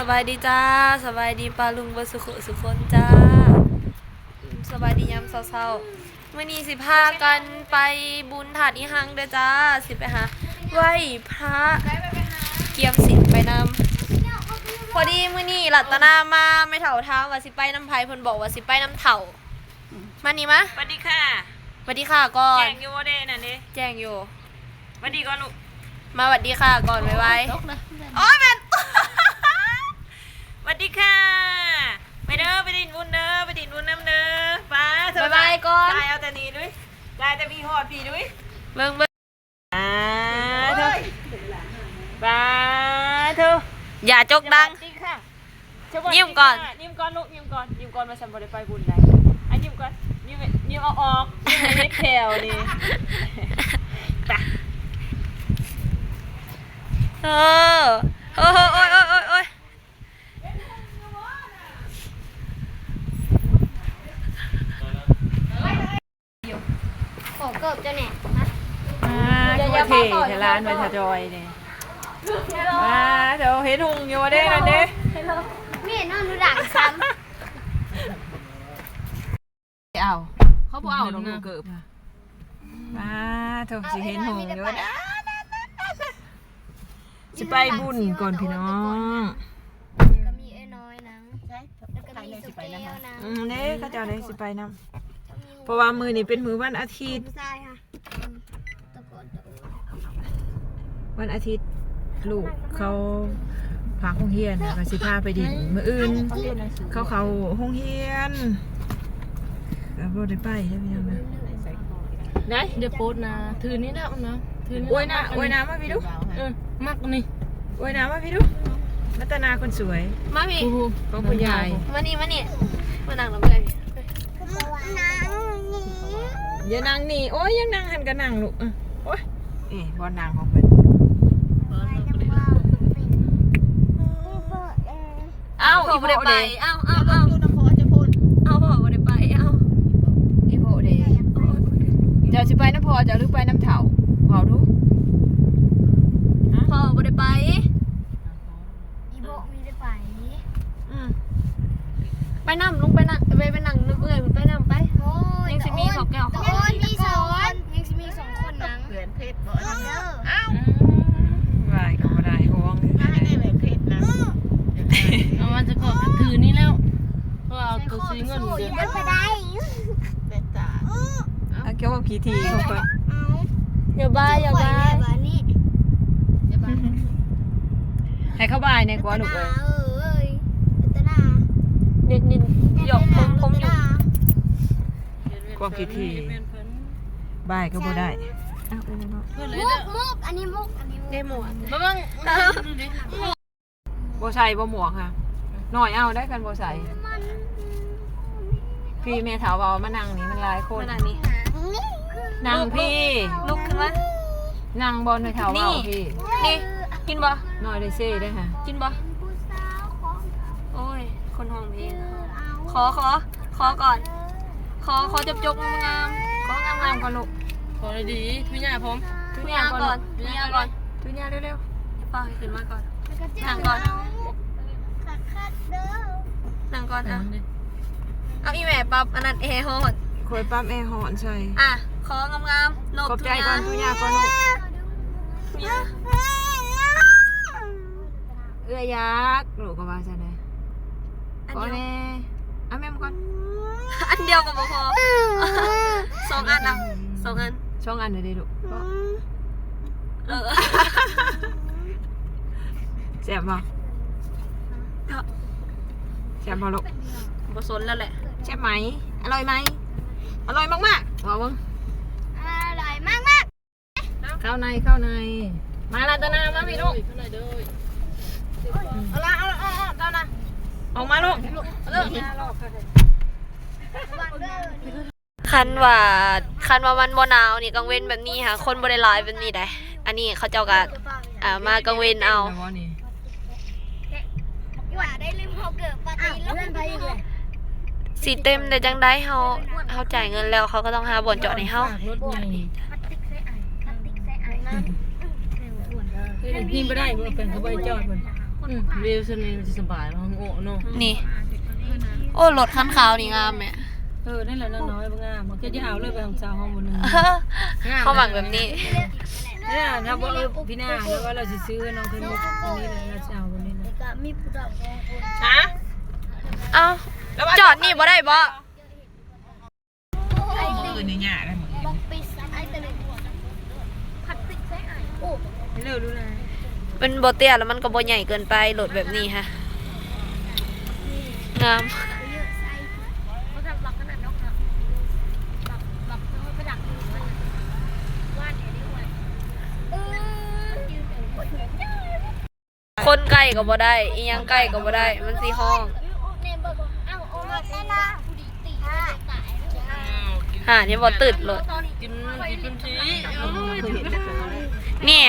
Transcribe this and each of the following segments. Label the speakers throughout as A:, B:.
A: สบายดีจ้าสบายดีปลาลุงเบอร์สุขสุขคนจ้าอืมสบายดียามเศร้าๆมื่อนี้สิพากันไปบุญถาดอีหังเด้อจ้าสิไปหาไหว้พระเกียมสินไปนำพอดีมื่อนี้หลัตนามาไม่เถ่าเท้ามว่าสิไปน้ำไผ่เพิ่นบอกว่าสิไปน้ำเถ่ามานี่มะ
B: สวัสดีค่ะ
A: สวัสดีค่ะก่อน
B: แจ้งอยู่ว่าเด้นั่นเด้
A: แจ้งอยู่
B: สวัสดีก่อนลูก
A: มาสวัสดีค่ะก่อนไว้ไว้
B: โอ้ยแม่น สวัสดีค่ะ ไปเด้อไปดินบุญเด้อไปดินบุญน้ำเด้อป้าเธอ
A: บ๊ายบายก่อน
B: ตายเอาแต่นี้ด้วยตายแต่มีหอดพี่ด้วย
A: เบิ่งเบิ่ง
B: อ่าเธอป้าเธอ
A: อย่าจกดัง
B: สวัสดีค่ะสวัสดี
A: ยิ้มก่อน
B: ค่ะยิ้มก่อนลูกยิ้มก่อนยิ้มก่อนมาฉันบริไปบุญได้อะยิ้มก่อนยิ้มยิ้มเอาออกยิ้มในแถวนี่ไป
A: เออโอ้โหโอ้ยโอ้ยโอ้ยโอ้ย
C: ขอเกิบจะแหน่นะ
B: อ่าคือเท่เทร้านไปทะจอยเนี่ยอ่าเดี๋ยวเห็นหุงอยู่ว่าเด้นั่นเด้
C: ไม่เห็นนอนดูดังซ้
B: เอาเขาบอกเอาลงเกิบค่ะอ่าเธอสิเห็นหุงอยู่ว่าเด้จะไปบุญก่อนพี่น้องำ
C: ก็มีไอ้น้อยนังแล้วก็มีสุกแก้วนัง
B: อืมเด้เขาเจะได้สิไปนํ เพราะว่ามือนี่เป็นมือวันอาทิตย์
C: ผู้ชายค่ะตะโกนตะโกน
B: วันอาทิตย์ลูกเขาพักห้องเฮียนน่ะก็สิพาไปดินมืออื่น เขาเขาห้องเฮียนก็บ่ได้ไปได้อพี่น้องนะ
D: ได้เดี๋ยวโพสต์นะถือนี่นะมันนะถือนี่
B: อวยหน้าอวยหน้ามาพี่ดู
D: เออมักนี่
B: อวยหน้ามาพี่ดูรัตนาคนสวย
A: มาพี่
D: โอ้โห
B: ของคุณยาย
A: มานี่มานี่มานั่งแล้วไม่ได้พี่
C: นังนี้
B: อย่านั่งนี่โอ้ยยังนั่งหันกันนั่งลูกเออโอ้ยเอ๊บ่นั่งของเพิ่น
A: เอ้าอีบ่ได้ไปเอ้าเอ้าเอ้าเอ้าพ่อบ่ได้ไปเอ้า
B: อีโพเด้เจ้าสิไปน้ำพอเจ้าหรือไปน้ำเฒ่าเว้าดู
A: พ่อบ่ได้ไป
C: อีโบมีได้ไป
B: อืม
A: ไปนั่งลงไปนั่งไปไปนั่งนึกเอ้ยมันไปนั่งไป
C: โอ้ย
A: ยังสิมีเขาแก้วเขา
C: โอ้ยมีสองคนยังสิมีสองคนนังเพื่อนเพชรบ่เด้ออ้าว
B: ไหวก็บ่ได้ห้อง
D: เอามาจะกอดถือนี่แล้วเพราะเอาตัวซื้อเงินเดือน
C: มันไปได้
B: เอาเกี่ยวกับพิธีของเพิ่น
C: เอา
A: อย่าบ้าอย่าบ้า
C: บ้านนี้
B: ให้เข้าบายในกว่าลูกเอ้ย
C: เอ้ยตนา
A: นิดนิดหยอกผมผมอยู่
B: ความพิธีบายก็บ่ได้อ้าวเอ้ยเนาะ
D: เพื่อนเลย
C: มุ
D: เด้อก
C: มุกอันนี้มุกอันนี้มุก
A: ได้หมวก
D: มาบ้างดูดิ
B: บ่ใส่บ่หมวกค่ะหน่อยเอาได้กันบ่ใส่
C: มัน
B: พี่แม่ถาวเว้ามานั่งนี่มันหลายคน
A: มานั่งนี่
C: นี่
B: นั่งพี่
A: ลุกขึ้นมา
B: นั่งบนในแถว
A: นี่
B: เว้าพี่
A: นี่กินบ่
B: หน่อยได้เซ่ได้อค่ะ
A: กินบ่
C: ผู้สาวของ
A: โอ้ย คนห้องเพลง
C: เอา
A: ขอขอขอก่อน ขอขอจบจบงามๆของามงามๆก่อนลูก
D: ขอเลยดีพี่ใหญ่ผม
A: ทุกอย่างก่อนทุกอย่างก่อน
B: ทุกอย่างเร็ว
A: ป้าให้ขึ้นมาก่อน
C: นั่
A: นั่งก่อน
C: ขัดขัดเด้อ
A: นั่งก่อนอะเอาอีแม่ปรับอันนั้นแอร์ฮอด
B: ๆคอยปั๊มแอร์หอนใส่
A: อะของามๆนบ
B: ขอบใจก่อนทุกอย่างก่อนลูก
A: เนี่ย
B: เอื้อยักษ์ลูกก็ว่าใช่ไหม
A: อัน
B: ก่อน
A: เดียว
B: แน่เอาแม่มาก่อน
A: อันเดียวก็บ่พอสองอันอะสองอัน
B: ช่องอันเดี๋ยวดิลูก
A: เออ
B: แซ่บบ่แซ่บบ่ลูก
A: บ่สนแล้วแหละ
B: แซ่บไหม อร่อยไหม อร่อยมากๆว่าเบิ่ง
C: อร่อยมากมาก
B: เข้าในเข้าใน มาลาตนามาพี่ลูก
D: ข้างในเด้อ
B: เอาละเอาละเอาละเอาละ ออกมาลูกเลิก
A: คันว่าคันว่ามันบ่หนาวนี่กังเว้นแบบนี้ค่ะ คนบ่ได้หลายแบบนี้ได้อันนี้เขาเจ้าก็อ่ามากังเว้นเอา
C: ว่าได้ลืมเขาเกิดปาร์ตี้แล้วเพื่อนไปอีกเลย
A: สิเต็มแต่จังได้เฮาเฮาจ่ายเงินแล้วเขาก็ต้องหาบ่อนจอดให้เฮา
D: รถใหญ่
C: พลาสติกใส่ไอ้พลาสติกใส่ไอ้นะ
D: นี่ไม่ได้เพื่อนเขาไปจอดมัน
C: พ
D: อืมเวลสนี่มันจะสบายมั้งโง่เนาะ
A: นี่ โอ้รถคันขาวนี่งามแม่
D: เออนั่นแหละน้อยๆบางงามมันก็จะเอาเลยไปของเจ้าห้องบนนึง
A: เขาหมักแบบนี้
D: เนี่ยถ้าบอกเออพี่นาแล้วว่าเราจะซื้อน้องเคยมุกอันนี้เลยเราจะเอาวันนี้เลย
C: ก็มีผู้ดอกสองคน
B: ฮะ
A: เอ้าจอดนี่บ่ได้บ่
C: ไอ้
B: มืออื่นนี่ยากได้หมด
C: บอกปิดไอ้ตะลึงผัดปิดใส่ไอ้โอ้
D: เร็วดูนะ
A: เป็นบ่เตี้ยแล้วมันก็บ่ใหญ่เกินไปรถแบบนี้ฮะงาม
C: เยอะใส่เขาทำหลักขนาดนกครับหลักหลักเขาไปดักดูมันวาดเนี่ยนี่วาดเออยืนเป็นคนเยอะ
A: คนใกล้ก็บ่ได้ อีหยังใกล้ก็บ่ได้ มันสิห้อง
C: เนมเบิร์กอ้าวโอ้มาเต้นละผู้ดีตีตาย
A: หาที่บ่ติดรถ
D: กินกินเป็นที
A: นี่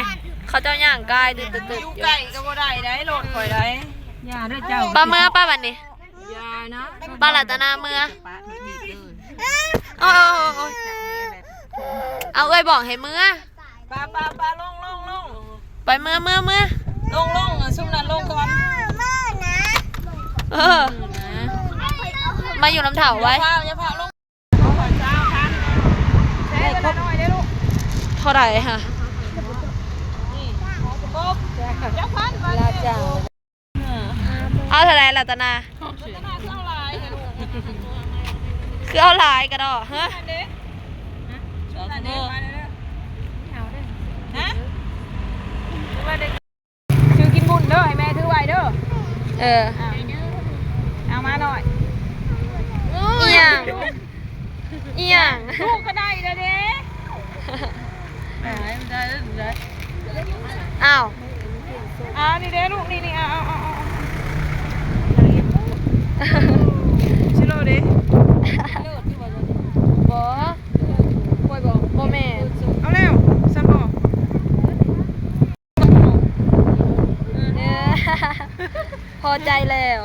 A: เขาเจ้าย่างกายตึดๆๆ
B: อ
A: อยู่ยู่
B: ไก่ก็บ่ได้ได้โหลดข่อยได้
D: ยาด้วยเจ้า
A: ป้าเมื่อป้าบัดนี้
B: ยานะ
A: ป้าหลัตนาเมื่อ
B: ป้าถูกหยิบเลย
A: เอาเอาเอาเอาเอาเอ้ยบอกให้เมื่อ
B: ป้าป้าป้าลงลงลง
A: ไปเมื่อเมื่อเมื่อ
B: ลงลงอะซุ่มนั้นลงก่อน
A: เออมาอยู่น้ำเถาไว้
B: อย่าพาอย่าพาลงเอาข่อยเช้าพันใช้เวลาหน่อยได้ลูก
A: เท่าไหร่ค่ะ
B: ครบเจ้าพันมา
A: ลาจ้า เอาเท่าไหร่ลัตนาคือเอาลายกั
B: นอันนี้มาเด้อฮะชื่อกินบุญเด้อให้แม่ถือไว้เด้อ
A: เออ
B: เอามาหน่อย
A: อีหยังอียัง
B: ลูกก็ได้เด้อเด้
D: ได้ได้ได้
A: อ้าว
B: อ่านี่เด้ลูกนี่นี่เอาเอาเอาเอาชิโร่เด้
A: บอปวยบอกบอแม่
B: เอาแล้วซัมบอ
A: เออ พ อใจแล้ว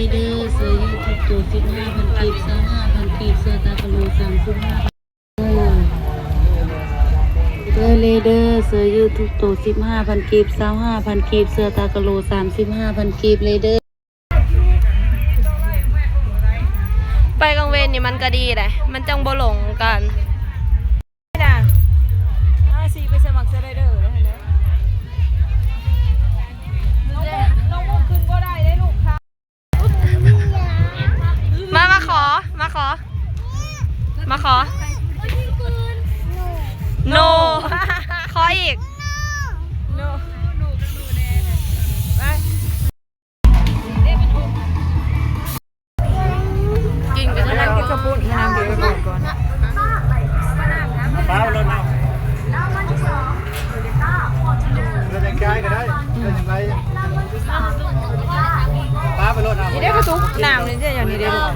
E: เลเด
D: อร์เซอร์ยูทูบตัวสิบห้าพันกีบสามห้าพันกีบเซอร์ตากะโลสามสิบห้าเฮเลเดอร์เซอร์ยูทูบตัวสิบห้าพันกีบสาห้าพันกีบเซอร์ตากะโลสามสิบห้าพันกีบเลเดอร์
A: ไปกลางเวรนี่มันก็ดีเลยมันจังบ่หลงกัน มาขอโนขออีก
B: โน่ไป
A: กินกัน
B: นั่
A: แล้
B: ง
A: ว
B: กินกระปุ้นนั่งกินกระปุ้นก่อน
F: ป้าเอารถเอารถยังไงก็ได้รถยังไงป้าไปรถเอา
B: นี่ได้กระตุกน้ำนี่จะอย่างนี้ได้ลูก